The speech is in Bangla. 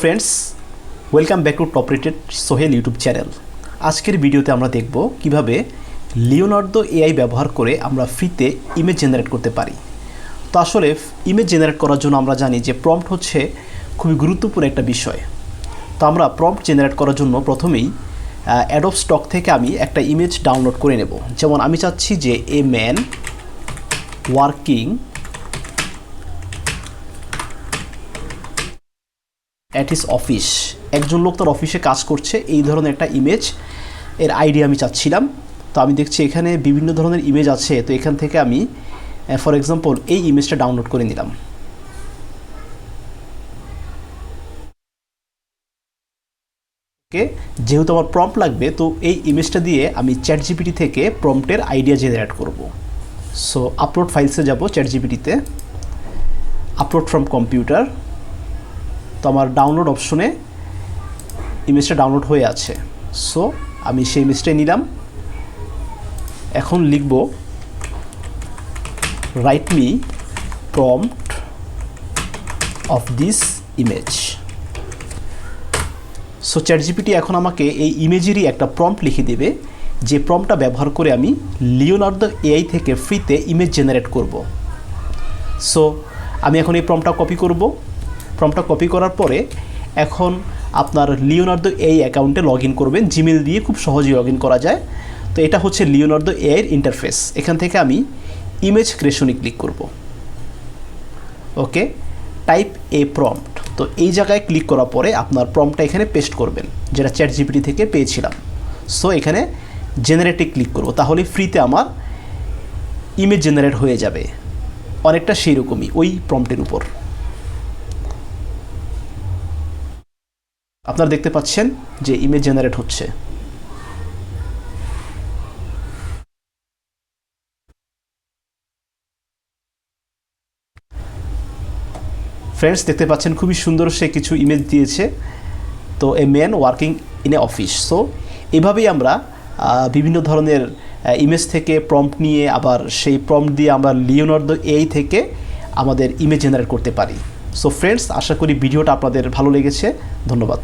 Friends welcome back to top rated Sohel YouTube channel আজকের ভিডিওতে আমরা দেখব কীভাবে লিওনার্দো এআই ব্যবহার করে আমরা ফ্রিতে ইমেজ জেনারেট করতে পারি। তো আসলে ইমেজ জেনারেট করার জন্য আমরা জানি যে প্রম্পট হচ্ছে খুবই গুরুত্বপূর্ণ একটা বিষয়। তো আমরা প্রম্পট জেনারেট করার জন্য প্রথমেই অ্যাডব স্টক থেকে আমি একটা ইমেজ ডাউনলোড করে নেব। যেমন আমি চাচ্ছি যে a man working at his office একজন লোক তার অফিসে কাজ করছে, এই ধরনের একটা ইমেজ এর আইডিয়া আমি চাচ্ছিলাম। তো আমি দেখছি এখানে বিভিন্ন ধরনের ইমেজ আছে, তো এখান থেকে আমি ফর এক্সাম্পল এই ইমেজটা ডাউনলোড করে নিলাম। ওকে, যেহেতু আমার প্রম্পট লাগবে, তো এই ইমেজটা দিয়ে আমি চ্যাট জিপিটি থেকে প্রম্পটের আইডিয়া জেনারেট করব। সো আপলোড ফাইলসে যাব চ্যাট জিপিটিতে আপলোড ফ্রম কম্পিউটার তো আমার ডাউনলোড অপশনে ইমেজটা ডাউনলোড হয়ে আছে। সো আমি সেই ইমেজটাই নিলাম। এখন লিখব write me prompt of this image so chat GPT এখন আমাকে এই ইমেজেরই একটা প্রম্পট লিখে দেবে, যে প্রম্পটটা ব্যবহার করে আমি লিওনার্দো এআই থেকে ফ্রিতে ইমেজ জেনারেট করব। সো আমি এখন এই প্রম্পটটা কপি করব। প্রম্পটটা কপি করার পরে এখন আপনার লিওনার্দো এই অ্যাকাউন্টে লগ ইন করবেন। জিমেল দিয়ে খুব সহজেই লগ ইন করা যায়। তো এটা হচ্ছে লিওনার্দো এর ইন্টারফেস এখান থেকে আমি ইমেজ ক্রিয়েশনে ক্লিক করব। ওকে টাইপ এ প্রম্পট তো এই জায়গায় ক্লিক করার পরে আপনার প্রম্পটটা এখানে পেস্ট করবেন, যেটা চ্যাট জিপিটি থেকে পেয়েছিলাম। সো এখানে জেনারেটে ক্লিক করব। তাহলে ফ্রিতে আমার ইমেজ জেনারেট হয়ে যাবে। অনেকটা সেই রকমই ওই প্রম্পটের উপর। আপনারা দেখতে পাচ্ছেন যে ইমেজ জেনারেট হচ্ছে। ফ্রেন্ডস দেখতে পাচ্ছেন খুবই সুন্দর সে কিছু ইমেজ দিয়েছে। তো a man working in a office so এভাবেই আমরা বিভিন্ন ধরনের ইমেজ থেকে প্রম্পট নিয়ে আবার সেই প্রম্পট দিয়ে আমরা লিওনার্দো এই থেকে আমাদের ইমেজ জেনারেট করতে পারি। সো ফ্রেন্ডস আশা করি ভিডিওটা আপনাদের ভালো লেগেছে। ধন্যবাদ।